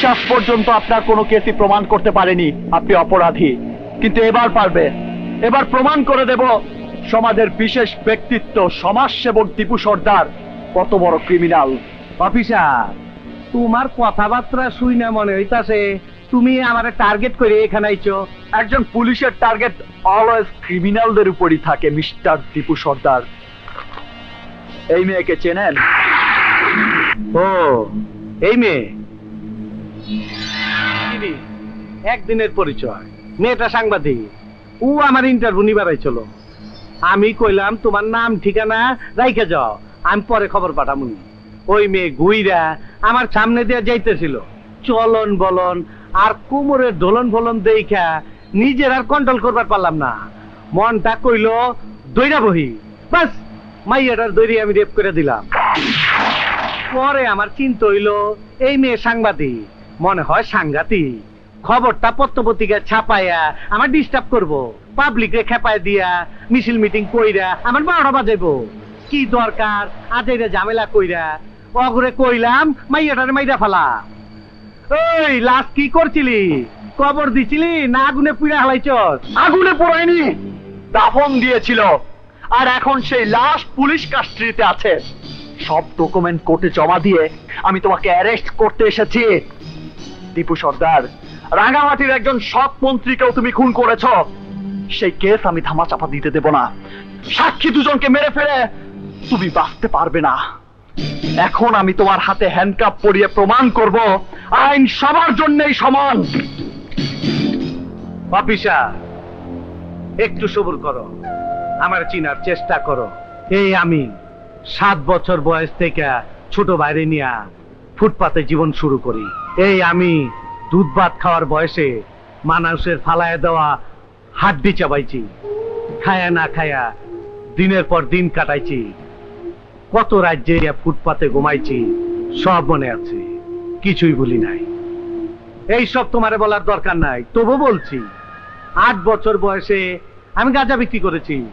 Police আজ পর্যন্ত আপনার কোনো কেসই প্রমাণ করতে পারেনি। আপনি অপরাধী। কিন্তু এবার পারবে। এবার প্রমাণ করে দেব সমাজের বিশেষ ব্যক্তিত্ব সমাজসেবক দীপু সর্দার কত বড় ক্রিমিনাল অফিসার তোমার কথাবার্তা শুই না মনে হইতাছে। তুমি আমারে টার্গেট করে এখানে আইছো। একজন পুলিশের টার্গেট অলওয়েজ ক্রিমিনালদের উপরই থাকে মিস্টার দীপু সর্দার। এই মেয়েকে চেনেন? ও এই মেয়ে? একদিনের পরিচয়। মেয়েটা সাংবাদিক। ও আমার ইন্টারভিউ নিবার আইছিল আমি কইলাম, তোমার নাম, ঠিকানা রাইখে যাও। আমি পরে খবর পাঠামুনি ওই মেয়ে গুইরা আমার সামনে দিয়ে যাইতেছিল। চলন বলন আর কোমরের দোলন ফলন দেখা নিজের আর কন্ট্রোল করবার পারলাম না। মনটা কইল দইরা বহি। বাস, মাইয়াটার দৈরি আমি রেপ করে দিলাম। পরে আমার চিন্তা হইল, এই মেয়ে সাংবাদিক। মনে হয় সাংঘাতিক। খবরটা পত্রপত্রিকায় ছাপাইয়া আমার ডিস্টার্ব করব পাবলিকে খেপায় দিয়া, মিছিল মিটিং কইরা আমার বারোটা বাজাইবো। কি দরকার? আজ এটা ঝামেলা কইরা। অগরে কইলাম, মাইয়াটারে মাইরা ফালা ওই লাস্ট কি করছিলি? কবর দিছিলি না আগুনে পুড়া হালাইছস? আগুনে পোড়ায়নি দাফন দিয়েছিল। আর এখন সেই লাশ পুলিশ কাস্টডিতে আছে। সব ডকুমেন্ট কোর্টে জমা দিয়ে আমি তোমাকে অ্যারেস্ট করতে এসেছি। দীপু সর্দার। রাঙামাটির একজন সৎ মন্ত্রীকেও তুমি খুন করেছ। সেই কেস আমি ধামা চাপা দিতে দেব না। সাক্ষী দুজনকে মেরে ফেলে তুমি বাঁচতে পারবে না। এখন আমি তোমার হাতে হ্যান্ডকাপ পরিয়ে প্রমাণ করব, আইন সবার জন্যই সমান। অফিসার একটু সবুর করো। আমার চিনার চেষ্টা করো। এই আমি সাত বছর বয়স থেকে ছোট বাইরে নিয়া ফুটপাতে জীবন শুরু করি। এই আমি দুধ ভাত খাওয়ার বয়সে মানুষের ফালায় দেওয়া হাড্ডি চাবাইছি। খায়া না খায়া দিনের পর দিন কাটাইছি। কত রাজ্যে ফুটপাতে ঘুমাইছি, সব মনে আছে। কিছুই বলি নাই। এই সব তোমারে বলার দরকার নাই। তবু বলছি, আট বছর বয়সে আমি গাঁজা বিক্রি করেছি।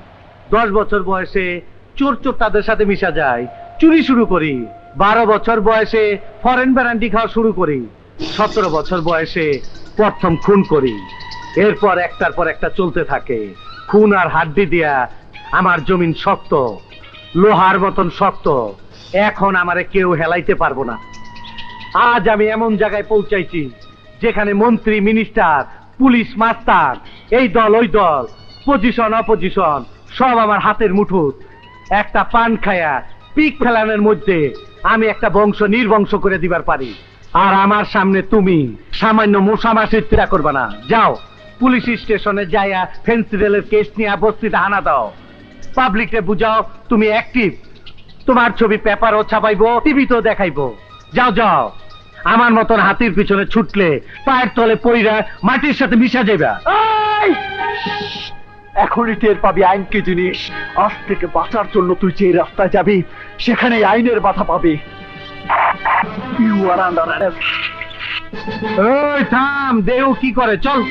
দশ বছর বয়সে চোর চোর তাদের সাথে মিশা যায়। চুরি শুরু করি। বারো বছর বয়সে ফরেন ব্যারান্ডি খাওয়া শুরু করি। সতেরো বছর বয়সে প্রথম খুন করি। এরপর একটার পর একটা চলতে থাকে। খুন আর হাড্ডি দিয়া আমার জমিন শক্ত, লোহার মতন শক্ত। এখন আমারে কেউ হেলাইতে পারব না। আজ আমি এমন জায়গায় পৌঁছাইছি যেখানে মন্ত্রী, মিনিস্টার, পুলিশ, মাস্টার, এই দল, ওই দল পজিশন অপজিশন সব আমার হাতের মুঠোত। একটা পান খায়া পিক ফেলানোর মধ্যে আমি একটা বংশ নির্বংশ করে দিবার পারি। আর আমার সামনে তুমি সামান্য মশামাসির তীরা করবা না। যাও, পুলিশ স্টেশনে যাইয়া ফেন্সি রেলের কেস নিয়ে বস্তিতে হানা দাও। পাবলিককে বুঝাও, তুমি অ্যাক্টিভ তোমার ছবি পেপারও ছাপাইবো টিভিতেও দেখাইবো। যাও যাও। আমার মতন হাতির পিছনে ছুটলে পায়ের তলে পইরা মাটির সাথে মিশা যাইবা! এখনই টের পাবি আইন কি জিনিস। আজ থেকে বাঁচার জন্য তুই যে রাস্তায় যাবি সেখানে আইনের বাধা পাবি। ইউ আর আন্ডার থাম, দেহ কি করে? চল।